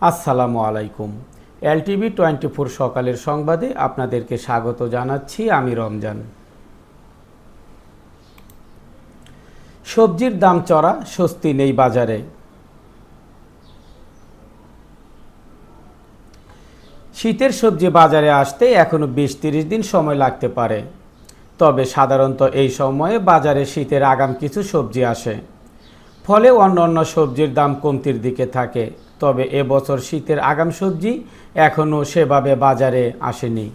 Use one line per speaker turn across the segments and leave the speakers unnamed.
আসসালামু আলাইকুম। LTV twenty four সকালের সংবাদে আপনাদেরকে স্বাগত জানাচ্ছি আমি রমজান। সবজির দাম চড়া, স্বস্তি নেই বাজারে। শীতের সবজি বাজারে আসতে এখনও বিশ তিরিশ দিন সময় লাগতে পারে। তবে সাধারণত এই সময়ে বাজারে শীতের আগাম কিছু সবজি আসে। ফলে অন্য অন্য সবজির দাম কমতির দিকে থাকে। তবে এবছর শীতের আগাম সবজি এখনও সেভাবে বাজারে আসেনি।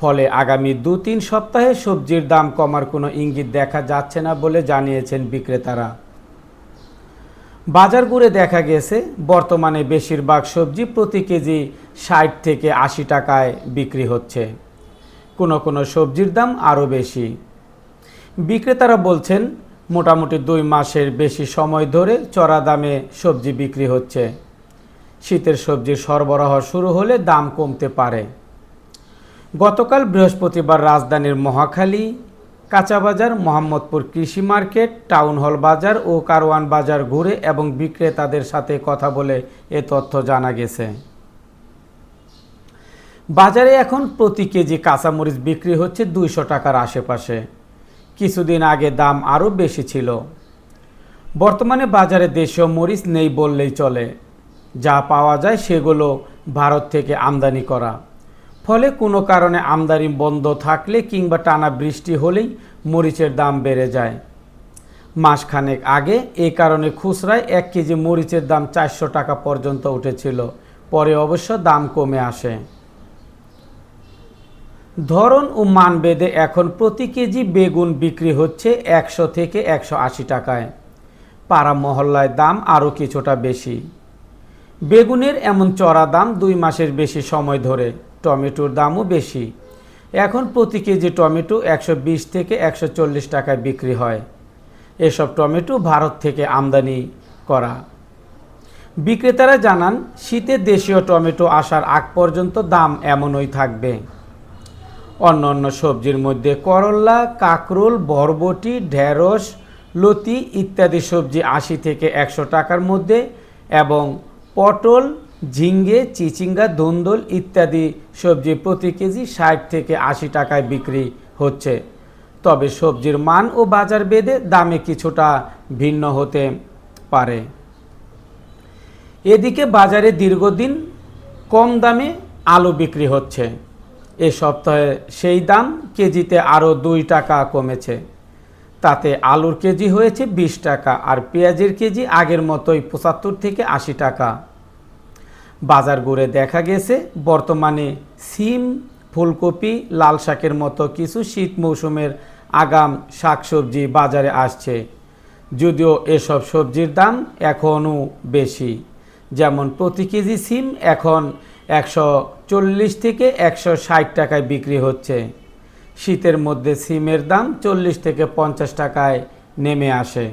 ফলে আগামী দু তিন সপ্তাহে সবজির দাম কমার কোনো ইঙ্গিত দেখা যাচ্ছে না বলে জানিয়েছেন বিক্রেতারা। বাজার ঘুরে দেখা গেছে, বর্তমানে বেশিরভাগ সবজি প্রতি কেজি ষাট থেকে আশি টাকায় বিক্রি হচ্ছে। কোনো কোনো সবজির দাম আরও বেশি। বিক্রেতারা বলছেন, মোটামুটি দুই মাসের বেশি সময় ধরে চড়া দামে সবজি বিক্রি হচ্ছে। শীতের সবজির সরবরাহ শুরু হলে দাম কমতে পারে। গতকাল বৃহস্পতিবার রাজধানীর মহাখালী, কাঁচাবাজার, মোহাম্মদপুর কৃষি মার্কেট, টাউন হল বাজার ও কারওয়ান বাজার ঘুরে এবং বিক্রেতাদের সাথে কথা বলে এ তথ্য জানা গেছে। বাজারে এখন প্রতি কেজি কাঁচামরিচ বিক্রি হচ্ছে দুইশো টাকার আশেপাশে। কিছুদিন আগে দাম আরও বেশি ছিল। বর্তমানে বাজারে দেশীয় মরিচ নেই বললেই চলে। যা পাওয়া যায় সেগুলো ভারত থেকে আমদানি করা। ফলে কোনো কারণে আমদানি বন্ধ থাকলে কিংবা টানা বৃষ্টি হলেই মরিচের দাম বেড়ে যায়। মাসখানেক আগে এই কারণে খুচরায় এক কেজি মরিচের দাম চারশো টাকা পর্যন্ত উঠেছিল, পরে অবশ্য দাম কমে আসে। ধরন ও মান বেদে এখন প্রতি কেজি বেগুন বিক্রি হচ্ছে একশো থেকে একশো আশি টাকায়। পাড়া মহল্লায় দাম আরও কিছুটা বেশি। বেগুনের এমন চড়া দাম দুই মাসের বেশি সময় ধরে, টমেটোর দামও বেশি। এখন প্রতি কেজি টমেটো একশো বিশ থেকে একশো চল্লিশ টাকায় বিক্রি হয়। এসব টমেটো ভারত থেকে আমদানি করা। বিক্রেতারা জানান, শীতে দেশীয় টমেটো আসার আগ পর্যন্ত দাম এমনই থাকবে। অন্য অন্য সবজির মধ্যে করল্লা কাকরোল, বরবটি, ঢেঁড়স, লতি ইত্যাদি সবজি আশি থেকে একশো টাকার মধ্যে এবং পটল, ঝিঙ্গে, চিচিঙ্গা ধুন্দল ইত্যাদি সবজি প্রতি কেজি ষাট থেকে আশি টাকায় বিক্রি হচ্ছে। তবে সবজির মান ও বাজার বেদে দামে কিছুটা ভিন্ন হতে পারে। এদিকে বাজারে দীর্ঘদিন কম দামে আলু বিক্রি হচ্ছে। এ সপ্তাহে সেই দাম কেজিতে আরও দুই টাকা কমেছে। তাতে আলুর কেজি হয়েছে বিশ টাকা আর পেঁয়াজের কেজি আগের মতোই পঁচাত্তর থেকে আশি টাকা। বাজার ঘুরে দেখা গেছে, বর্তমানে সিম, ফুলকপি, লাল শাকের মতো কিছু শীত মৌসুমের আগাম শাকসবজি বাজারে আসছে। যদিও এসব সবজির দাম এখনও বেশি। যেমন প্রতি কেজি সিম এখন একশো চল্লিশ থেকে একশো ষাট টাকায় বিক্রি হচ্ছে। শীতের মধ্যে সিমের দাম চল্লিশ থেকে পঞ্চাশ টাকায় নেমে আসে।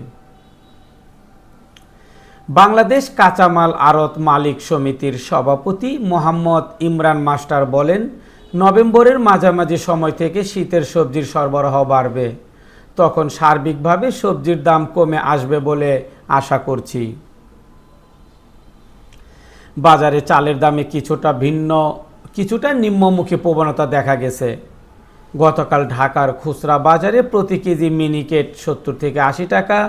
বাংলাদেশ কাঁচামাল আড়ত মালিক সমিতির সভাপতি মোহাম্মদ ইমরান মাস্টার বলেন, নভেম্বরের মাঝামাঝি সময় থেকে শীতের সবজির সরবরাহ বাড়বে। তখন সার্বিকভাবে সবজির দাম কমে আসবে বলে আশা করছি। বাজারে চালের দামে কিছুটা ভিন্ন, কিছুটা নিম্নমুখী প্রবণতা দেখা গেছে। গতকাল ঢাকার খুচরা বাজারে প্রতি কেজি মিনিকেট সত্তর থেকে আশি টাকা,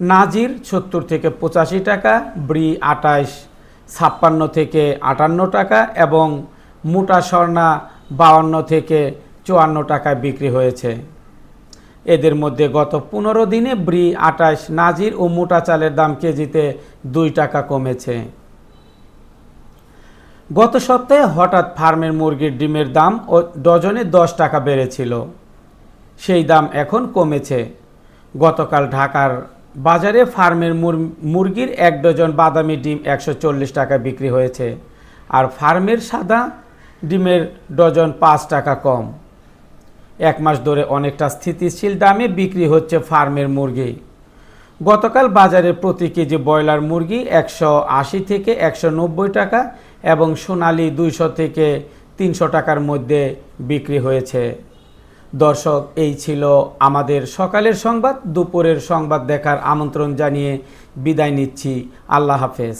নাজির সত্তর থেকে পঁচাশি টাকা, ব্রি আটাইশ ছাপ্পান্ন থেকে আটান্ন টাকা এবং মোটা স্বর্ণা বাউান্ন থেকে চুয়ান্ন টাকায় বিক্রি হয়েছে। এদের মধ্যে গত পনেরো দিনে ব্রি আটাইশ, নাজির ও মোটা চালের দাম কেজিতে দুই টাকা কমেছে। গত সপ্তাহে হঠাৎ ফার্মের মুরগির ডিমের দাম ও ডজনে দশ টাকা বেড়েছিল। সেই দাম এখন কমেছে। গতকাল ঢাকার বাজারে ফার্মের মুরগির এক ডজন বাদামি ডিম একশো চল্লিশ টাকা বিক্রি হয়েছে আর ফার্মের সাদা ডিমের ডজন পাঁচ টাকা কম। এক মাস ধরে অনেকটা স্থিতিশীল দামে বিক্রি হচ্ছে ফার্মের মুরগি। গতকাল বাজারে প্রতি কেজি ব্রয়লার মুরগি একশো আশি থেকে একশো নব্বই টাকা এবং সোনালি দুইশো থেকে তিনশো টাকার মধ্যে বিক্রি হয়েছে। দর্শক, এই ছিল আমাদের সকালের সংবাদ। দুপুরের সংবাদ দেখার আমন্ত্রণ জানিয়ে বিদায় নিচ্ছি। আল্লাহ হাফেজ।